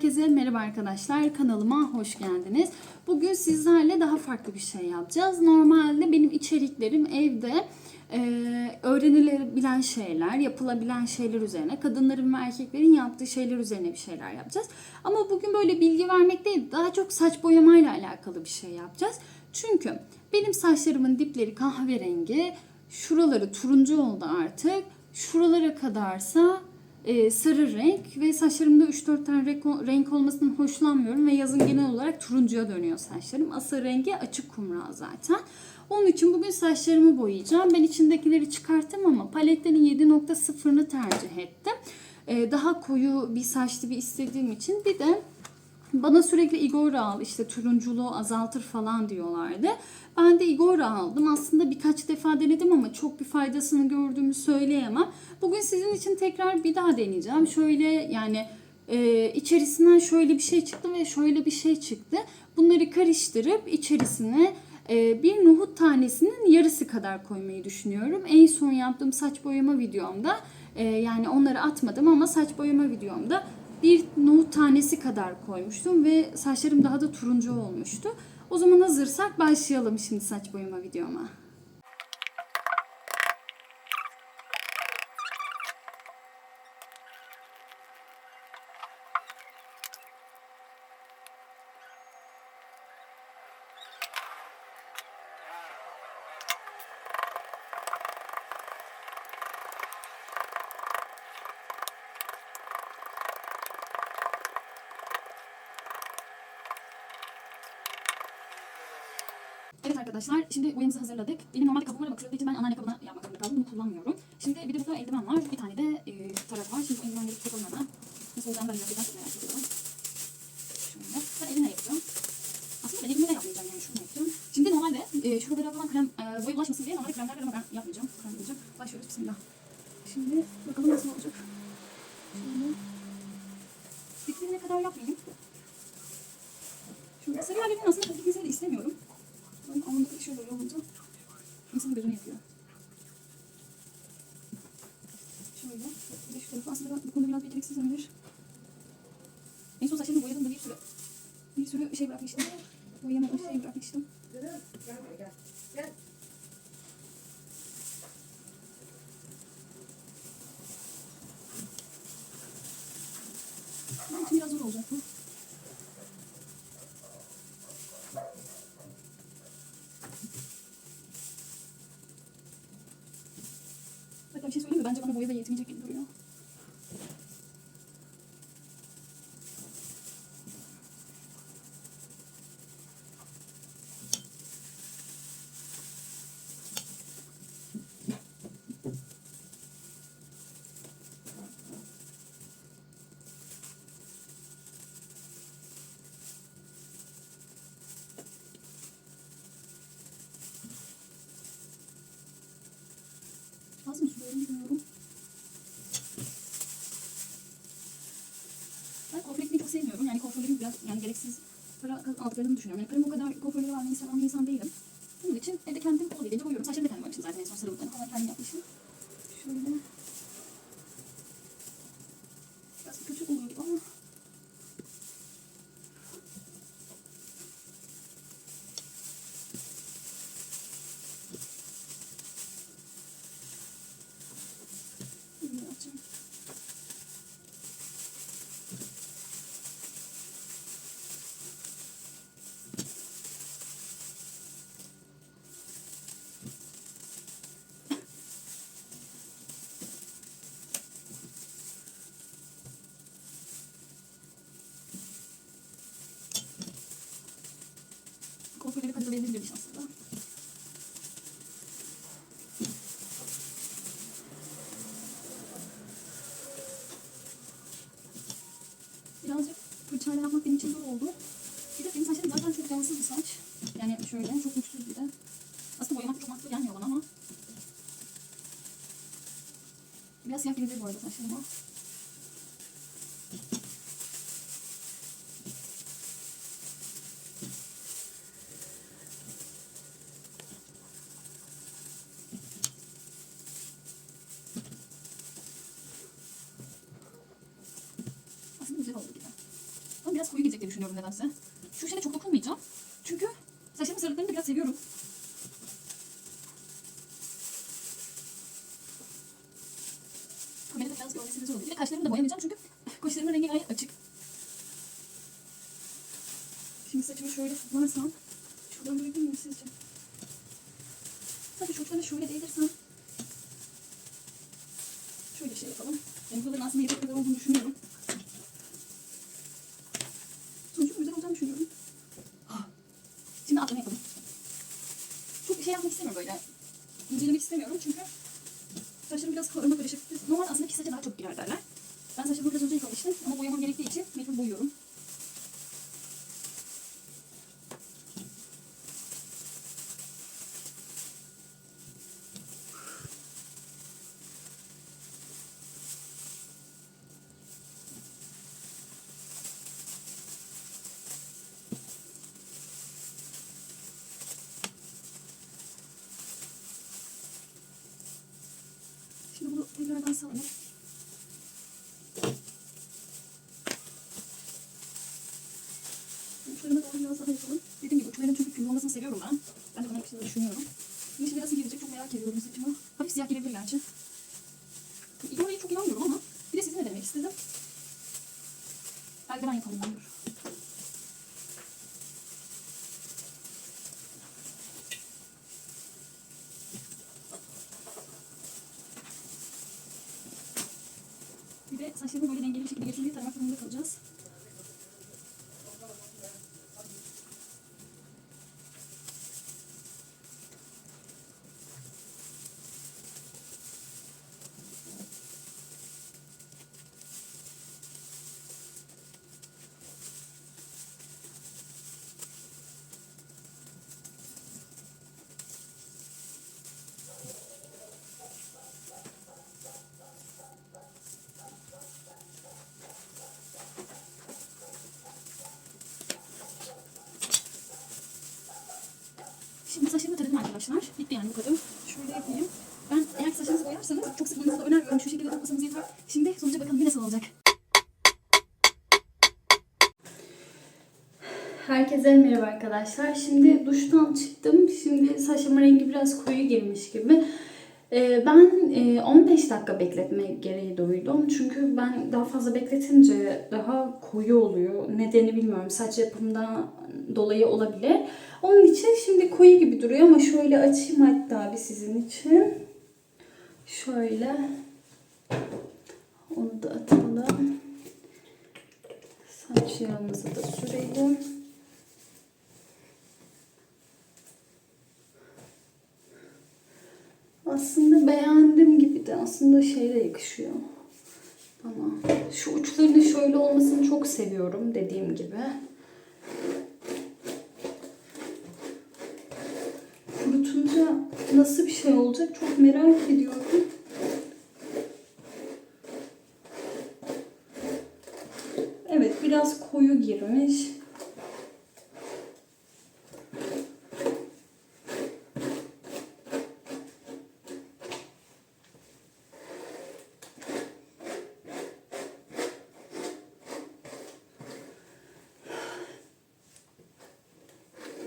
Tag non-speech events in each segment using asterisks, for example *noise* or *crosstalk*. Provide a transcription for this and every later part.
Herkese merhaba arkadaşlar. Kanalıma hoş geldiniz. Bugün sizlerle daha farklı bir şey yapacağız. Normalde benim içeriklerim evde e, öğrenilebilen şeyler, yapılabilen şeyler üzerine, kadınların ve erkeklerin yaptığı şeyler üzerine bir şeyler yapacağız. Ama bugün böyle bilgi vermek değil, daha çok saç boyamayla alakalı bir şey yapacağız. Çünkü benim saçlarımın dipleri kahverengi, şuraları turuncu oldu artık. Şuralara kadarsa e, sarı renk ve saçlarımda 3-4 tane renk, renk olmasından hoşlanmıyorum ve yazın genel olarak turuncuya dönüyor saçlarım. Asıl rengi açık kumral zaten. Onun için bugün saçlarımı boyayacağım. Ben içindekileri çıkarttım ama paletlerin 7.0'ını tercih ettim. E, daha koyu bir saç tipi istediğim için bir de bana sürekli Igora al işte turunculuğu azaltır falan diyorlardı. Ben de Igora aldım. Aslında birkaç defa denedim ama çok bir faydasını gördüğümü söyleyemem. Bugün sizin için tekrar bir daha deneyeceğim. Şöyle yani e, içerisinden şöyle bir şey çıktı ve şöyle bir şey çıktı. Bunları karıştırıp içerisine e, bir nohut tanesinin yarısı kadar koymayı düşünüyorum. En son yaptığım saç boyama videomda e, yani onları atmadım ama saç boyama videomda bir nohut tanesi kadar koymuştum ve saçlarım daha da turuncu olmuştu. O zaman hazırsak başlayalım şimdi saç boyama videoma. Evet arkadaşlar şimdi boyamızı hazırladık. Benim normalde kabım var bakıldığı için ben anneanne kabına yapmak zorunda kaldım. Bunu kullanmıyorum. Şimdi bir de burada eldiven var. Bir tane de e, tarak var. Şimdi bu eldivenleri takalım hemen. Nasıl olacağını ben merak ediyorum. Şöyle. Ben elimle yapıyorum. Aslında ben elimle yapmayacağım yani şunu yapacağım. Şimdi normalde e, şuralara falan krem e, boya bulaşmasın diye normalde kremler ben yapmayacağım. Krem yapacağım. Başlıyoruz. Bismillah. Şimdi bakalım nasıl olacak. Şöyle. Diklerine kadar yapmayayım. Şöyle sarı yerlerini aslında çok dikmesini de. Ben alnımdaki şöyle böyle olunca insanın gözünü yakıyor. Şöyle. Bir de şu tarafı aslında ben bu konuda biraz beceriksiz olabilir. En son saçlarımı boyadığımda bir sürü bir sürü şey bırakmıştım. Boyamamış şey bırakmıştım. Benim için biraz zor olacak bu. Söyleyeyim mi? Bence bana boya da yetmeyecek gibi duruyor. Az mı sürüyorum bilmiyorum. Ben kuaförlükleri çok sevmiyorum. Yani kuaförlerin biraz yani gereksiz para aldıklarını düşünüyorum. Yani paramı o kadar kuaförlere vermeyi seven bir insan değilim. Bunun için evde kendim olabildiğince boyuyorum. Saçlarımı da kendim boyamışım zaten. En son sarılıklarını falan kendim yapmışım. Şöyle. Biraz kötü oluyor gibi ama. Bunu yapacağım. Verebilirmiş aslında. Birazcık fırçayla yapmak benim için zor oldu. Bir de benim saçlarım zaten çok cansız bir saç. Yani şöyle çok güçsüz bir de. Aslında boyamak çok mantıklı gelmiyor bana ama. Biraz siyah gelebilir bu arada saçlarıma. Aslında güzel oldu gibi. düşünüyorum nedense. Şu şeyde çok dokunmayacağım. Çünkü saçlarımın sarılıklarını da biraz seviyorum. Kamerada biraz görmesiniz olur. Bir de kaşlarımı da boyamayacağım çünkü *laughs* kaşlarımın rengi gayet açık. Şimdi saçımı şöyle toplarsam şuradan görebilir miyim sizce? Sadece şuradan şöyle değdirsem şöyle şey yapalım. Yani buraların aslında yedek kadar olduğunu düşünüyorum. Düşünüyorum. Ah. Şimdi atlama yapalım. Çok bir şey yapmak istemiyorum böyle. İncelemek istemiyorum çünkü saçlarım biraz karma karışık. Normal aslında pis saça daha çok girer derler. Ben saçımı biraz önce yıkamıştım ama boyamam gerektiği için mecbur boyuyorum. Biraz daha yapalım. Dediğim gibi uçların çünkü küllü olmasını seviyorum ben. Ben de bana yakıştığını düşünüyorum. Yeşil nasıl girecek çok merak ediyorum saçıma. Hafif siyah girebilir gerçi. Oraya çok inanmıyorum ama bir de sizinle denemek istedim. Eldiven yapalım ben dur. Bir de saçlarımı böyle dengeli bir şekilde getirmeyi taramak durumunda kalacağız. Şimdi saçlarımı taradım arkadaşlar. Bitti yani bu kadar. Şöyle yapayım. Ben eğer saçınızı boyarsanız çok sıkmanızı da önermiyorum. Şu şekilde yapmasanız yeter. Şimdi sonuca bakalım bir nasıl olacak. Herkese merhaba arkadaşlar. Şimdi duştan çıktım. Şimdi saçımın rengi biraz koyu girmiş gibi. Ee, ben e, 15 dakika bekletme gereği duydum. Çünkü ben daha fazla bekletince daha koyu oluyor. Nedeni bilmiyorum. Saç yapımından dolayı olabilir. Onun için şimdi koyu gibi duruyor ama şöyle açayım hatta bir sizin için. Şöyle. Onu da atalım. Saç yağımızı da sürelim. Aslında beğendim gibi de aslında şeyle yakışıyor. Ama şu uçlarının şöyle olmasını çok seviyorum dediğim gibi. Kurutunca nasıl bir şey olacak çok merak ediyorum. Evet biraz koyu girmiş.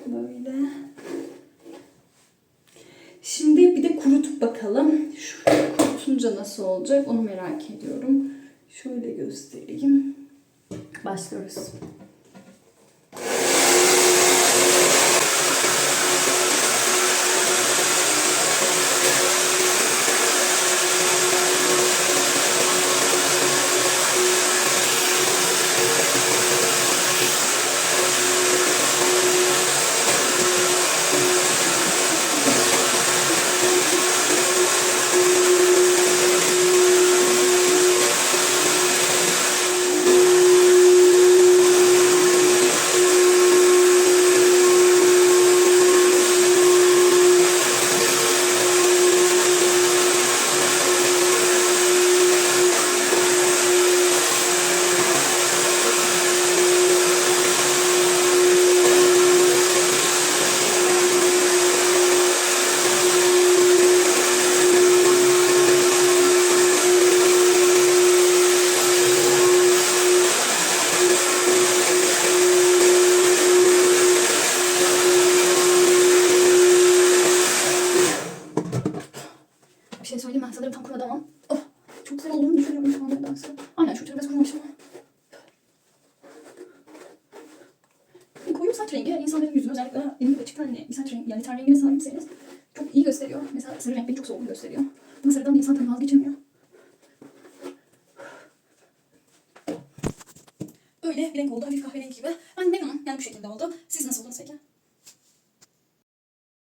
Böyle. Şimdi bir de kurutup bakalım. Şu kurutunca nasıl olacak onu merak ediyorum. Şöyle göstereyim. Başlıyoruz. Koyu saç rengi insanların yüzünü özellikle benim açık tenli bir saç rengi yani ten rengine sahipseniz çok iyi gösteriyor. Mesela sarı renk beni çok solgun gösteriyor. Ama sarıdan insan tabii vazgeçemiyor. Öyle bir renk oldu. Hafif kahverengi gibi. Ben memnunum. Yani bu şekilde oldu. Siz nasıl oldunuz peki?